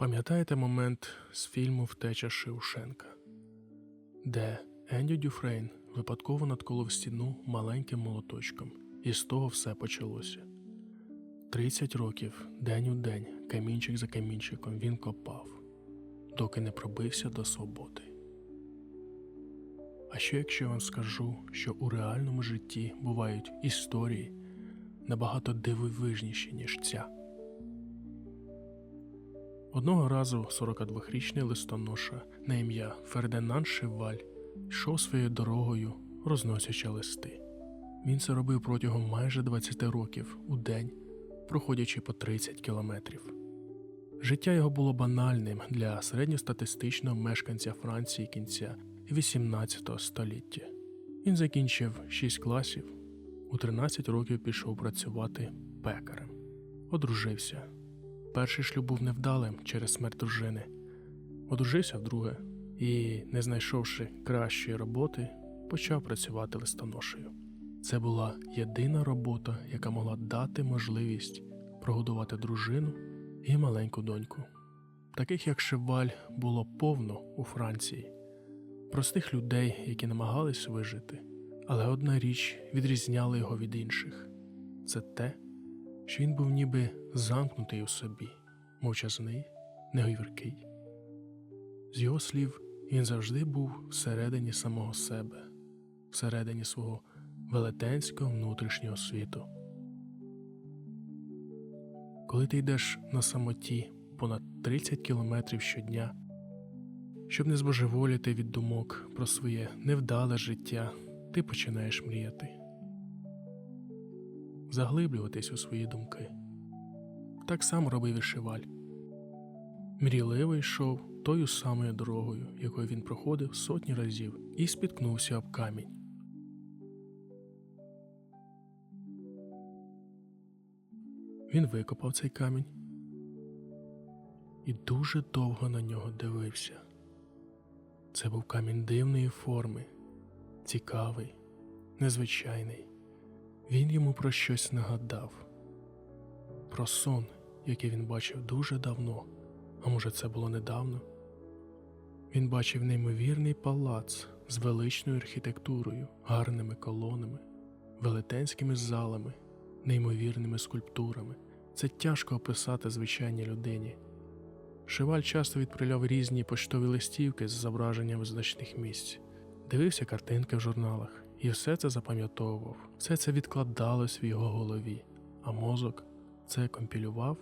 Пам'ятаєте момент з фільму Втеча Шевшенка, де Енді Дюфрейн випадково надколов стіну маленьким молоточком, і з того все почалося. 30 років, день у день, камінчик за камінчиком він копав, доки не пробився до свободи. А що якщо я вам скажу, що у реальному житті бувають історії набагато дивовижніші, ніж ця? Одного разу 42-річний листоноша на ім'я Фердинанд Шеваль йшов своєю дорогою, розносячи листи. Він це робив протягом майже 20 років у день, проходячи по 30 кілометрів. Життя його було банальним для середньостатистичного мешканця Франції кінця 18 століття. Він закінчив 6 класів, у 13 років пішов працювати пекарем, одружився. Перший шлюб був невдалим через смерть дружини. Одружився вдруге і, не знайшовши кращої роботи, почав працювати листоношею. Це була єдина робота, яка могла дати можливість прогодувати дружину і маленьку доньку. Таких як Шеваль було повно у Франції, простих людей, які намагались вижити. Але одна річ відрізняла його від інших це те, що він був ніби замкнутий у собі, мовчазний, неговіркий. З його слів, він завжди був всередині самого себе, всередині свого велетенського внутрішнього світу. Коли ти йдеш на самоті понад 30 кілометрів щодня, щоб не збожеволіти від думок про своє невдале життя, ти починаєш мріяти, заглиблюватись у свої думки. Так само робив і Шеваль. Мрійливо йшов тою самою дорогою, якою він проходив сотні разів, і спіткнувся об камінь. Він викопав цей камінь і дуже довго на нього дивився. Це був камінь дивної форми, цікавий, незвичайний. Він йому про щось нагадав, про сон, який він бачив дуже давно, а може, це було недавно. Він бачив неймовірний палац з величною архітектурою, гарними колонами, велетенськими залами, неймовірними скульптурами. Це тяжко описати звичайній людині. Шеваль часто відправляв різні поштові листівки з зображенням значних місць, дивився картинки в журналах і все це запам'ятовував, все це відкладалось в його голові, а мозок це компілював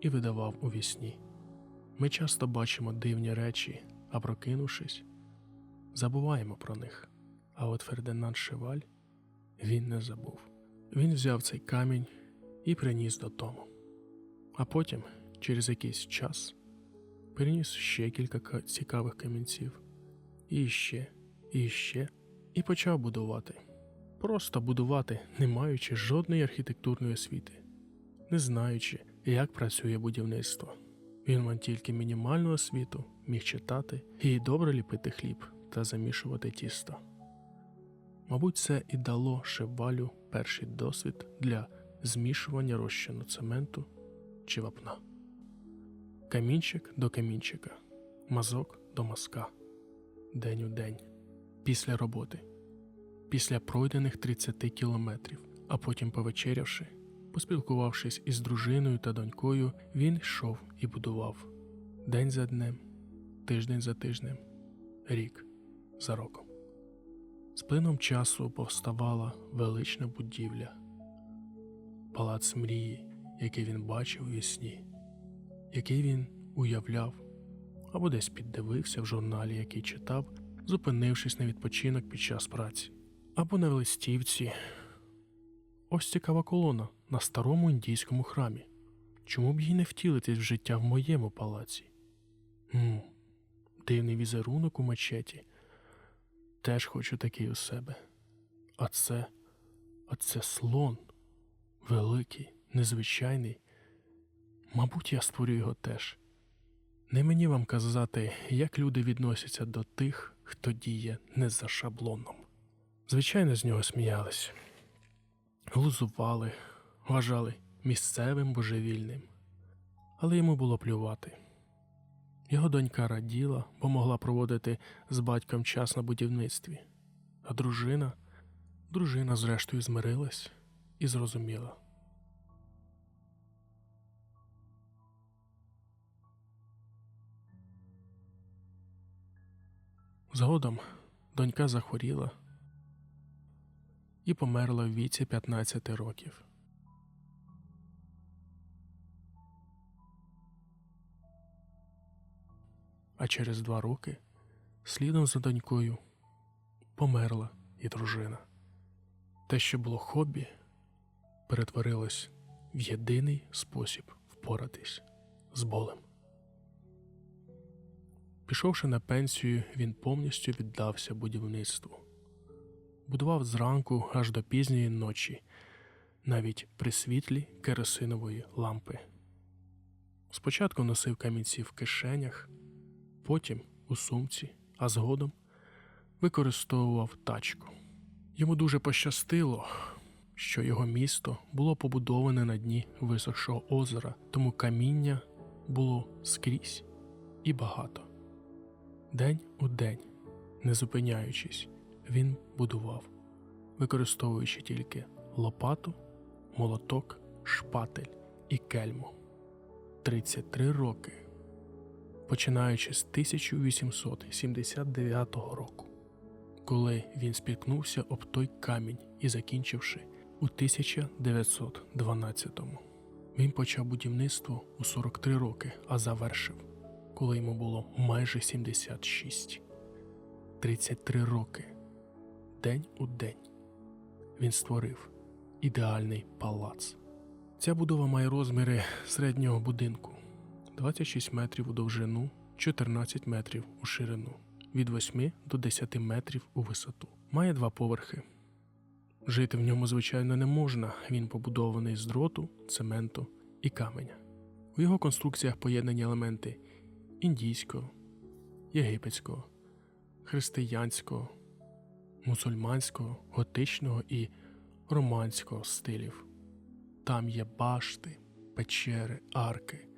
і видавав у вісні. Ми часто бачимо дивні речі, а прокинувшись, забуваємо про них. А от Фердинанд Шеваль він не забув. Він взяв цей камінь і приніс додому. А потім, через якийсь час, приніс ще кілька цікавих камінців, і ще, і ще, і почав будувати. Просто будувати, не маючи жодної архітектурної освіти, не знаючи, як працює будівництво. Він мав тільки мінімальну освіту, міг читати і добре ліпити хліб та замішувати тісто. Мабуть, це і дало Шевалю перший досвід для змішування розчину цементу чи вапна. Камінчик до камінчика, мазок до мазка, день у день, після роботи, після пройдених 30 кілометрів, а потім повечерявши, поспілкувавшись із дружиною та донькою, він йшов і будував. День за днем, тиждень за тижнем, рік за роком. З плином часу повставала велична будівля, палац мрії, який він бачив у вісні, який він уявляв або десь піддивився в журналі, який читав, зупинившись на відпочинок під час праці, або на листівці. Ось цікава колона на старому індійському храмі. Чому б їй не втілитись в життя в моєму палаці? М, дивний візерунок у мечеті. Теж хочу такий у себе. А це, а це слон. Великий, незвичайний. Мабуть, я створю його теж. Не мені вам казати, як люди відносяться до тих, хто діє не за шаблоном. Звичайно, з нього сміялись, глузували, вважали місцевим божевільним, але йому було плювати. Його донька раділа, бо могла проводити з батьком час на будівництві. А дружина, дружина, зрештою, змирилась і зрозуміла. Згодом донька захворіла і померла в віці 15 років. А через два роки слідом за донькою померла і дружина. Те, що було хобі, перетворилось в єдиний спосіб впоратись з болем. Пішовши на пенсію, він повністю віддався будівництву. Будував зранку аж до пізньої ночі, навіть при світлі керосинової лампи. Спочатку носив камінці в кишенях, потім у сумці, а згодом використовував тачку. Йому дуже пощастило, що його місто було побудоване на дні висохшого озера, тому каміння було скрізь і багато. День у день, не зупиняючись, він будував, використовуючи тільки лопату, молоток, шпатель і кельму. 33 роки, починаючи з 1879 року, коли він спіткнувся об той камінь і закінчивши у 1912-му. Він почав будівництво у 43 роки, а завершив, коли йому було майже 76. 33 роки, день у день, він створив ідеальний палац. Ця будова має розміри середнього будинку 26 метрів у довжину, 14 метрів у ширину, від 8 до 10 метрів у висоту. Має два поверхи. Жити в ньому, звичайно, не можна. Він побудований з дроту, цементу і каменя. У його конструкціях поєднані елементи індійського, єгипетського, християнського, мусульманського, готичного і романського стилів. Там є башти, печери, арки,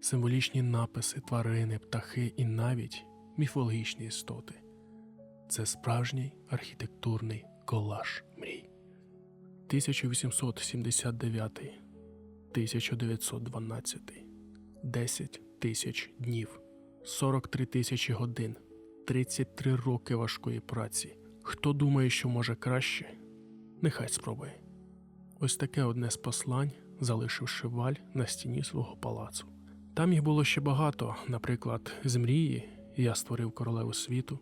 символічні написи, тварини, птахи і навіть міфологічні істоти. Це справжній архітектурний колаж мрій. 1879 1912 10 тисяч днів, 43 тисячі годин, 33 роки важкої праці. Хто думає, що може краще, нехай спробує. Ось таке одне з послань залишив Шиваль на стіні свого палацу. Там їх було ще багато, наприклад, з мрії я створив королеву світу.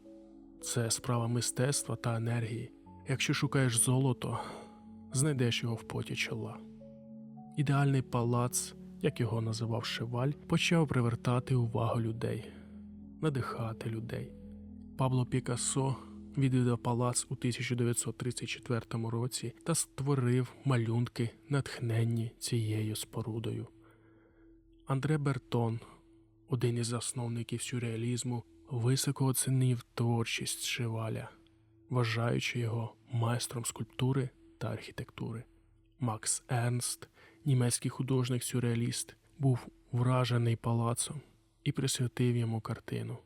Це справа мистецтва та енергії. Якщо шукаєш золото, знайдеш його в поті чола. Ідеальний палац, як його називав Шиваль, почав привертати увагу людей, надихати людей. Пабло Пікассо відвідав палац у 1934 році та створив малюнки, натхненні цією спорудою. Андре Бертон, один із засновників сюрреалізму, високо оцінив творчість Шиваля, вважаючи його майстром скульптури та архітектури. Макс Ернст, німецький художник-сюрреаліст, був вражений палацом і присвятив йому картину.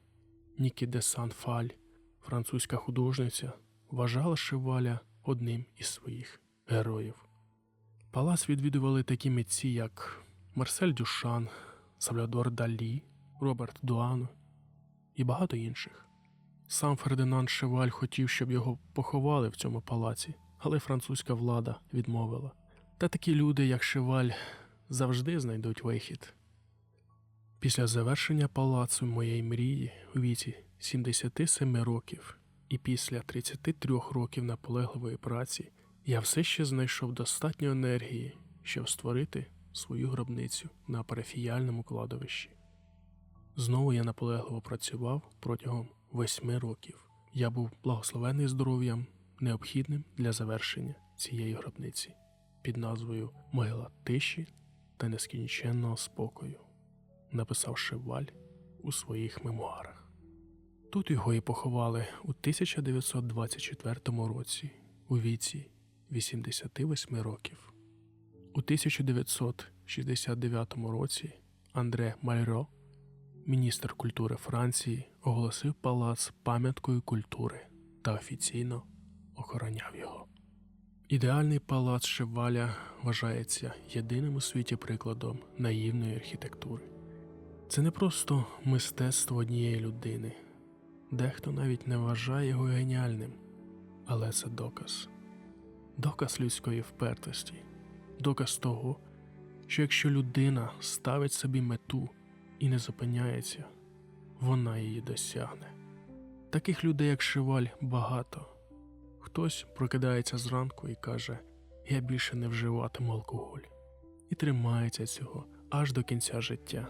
Нікі де Сан-Фаль, французька художниця, вважала Шиваля одним із своїх героїв. Палац відвідували такі митці, як Марсель Дюшан, Сальвадор Далі, Роберт Дуано і багато інших. Сам Фердинанд Шеваль хотів, щоб його поховали в цьому палаці, але французька влада відмовила. Та такі люди, як Шеваль, завжди знайдуть вихід. Після завершення палацу моєї мрії у віці 77 років і після 33 років наполегливої праці я все ще знайшов достатньо енергії, щоб створити свою гробницю на парафіяльному кладовищі. Знову я наполегливо працював протягом восьми років. Я був благословений здоров'ям, необхідним для завершення цієї гробниці під назвою Могила тиші та нескінченного спокою, написав Шеваль у своїх мемуарах. Тут його і поховали у 1924 році у віці 88 років. У 1969 році Андре Мальро міністр культури Франції оголосив палац пам'яткою культури та офіційно охороняв його. Ідеальний палац Шеваля вважається єдиним у світі прикладом наївної архітектури. Це не просто мистецтво однієї людини, дехто навіть не вважає його геніальним, але це доказ. Доказ людської впертості, доказ того, що якщо людина ставить собі мету і не зупиняється, вона її досягне. Таких людей, як Шеваль, багато. Хтось прокидається зранку і каже: Я більше не вживатиму алкоголь, і тримається цього аж до кінця життя.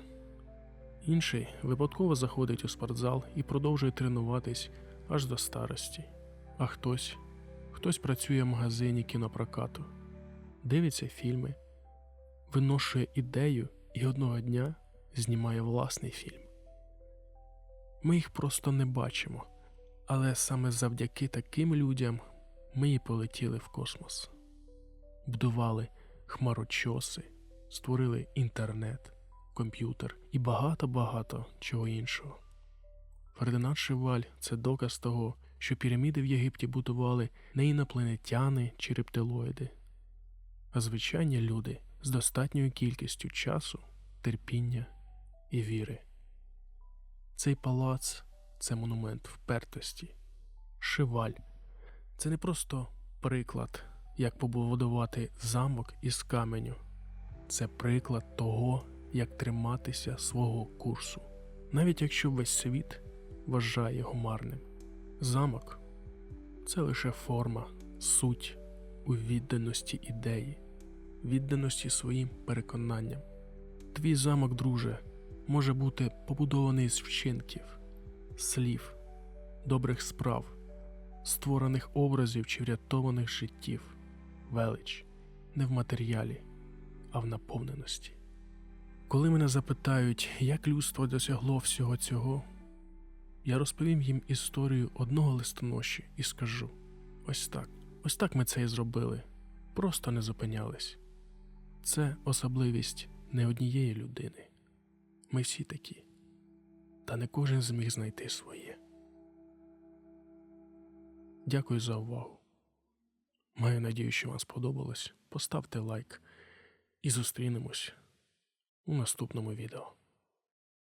Інший випадково заходить у спортзал і продовжує тренуватись аж до старості. А хтось, хтось працює в магазині кінопрокату, дивиться фільми, виношує ідею і одного дня знімає власний фільм. Ми їх просто не бачимо, але саме завдяки таким людям ми і полетіли в космос, будували хмарочоси, створили інтернет, комп'ютер і багато-багато чого іншого. Фердинанд Шеваль це доказ того, що піраміди в Єгипті будували не інопланетяни чи рептилоїди, а звичайні люди з достатньою кількістю часу, терпіння і віри. Цей палац це монумент впертості. Шеваль це не просто приклад, як побудувати замок із каменю, це приклад того, як триматися свого курсу, навіть якщо весь світ вважає його марним. Замок це лише форма, суть у відданості ідеї, відданості своїм переконанням. Твій замок, друже, може бути побудований з вчинків, слів, добрих справ, створених образів чи врятованих життів, велич не в матеріалі, а в наповненості. Коли мене запитають, як людство досягло всього цього, я розповім їм історію одного листоноші і скажу: ось так, ось так ми це і зробили, просто не зупинялись. Це особливість не однієї людини. Ми всі такі, та не кожен зміг знайти своє. Дякую за увагу. Маю надію, що вам сподобалось. Поставте лайк і зустрінемось у наступному відео.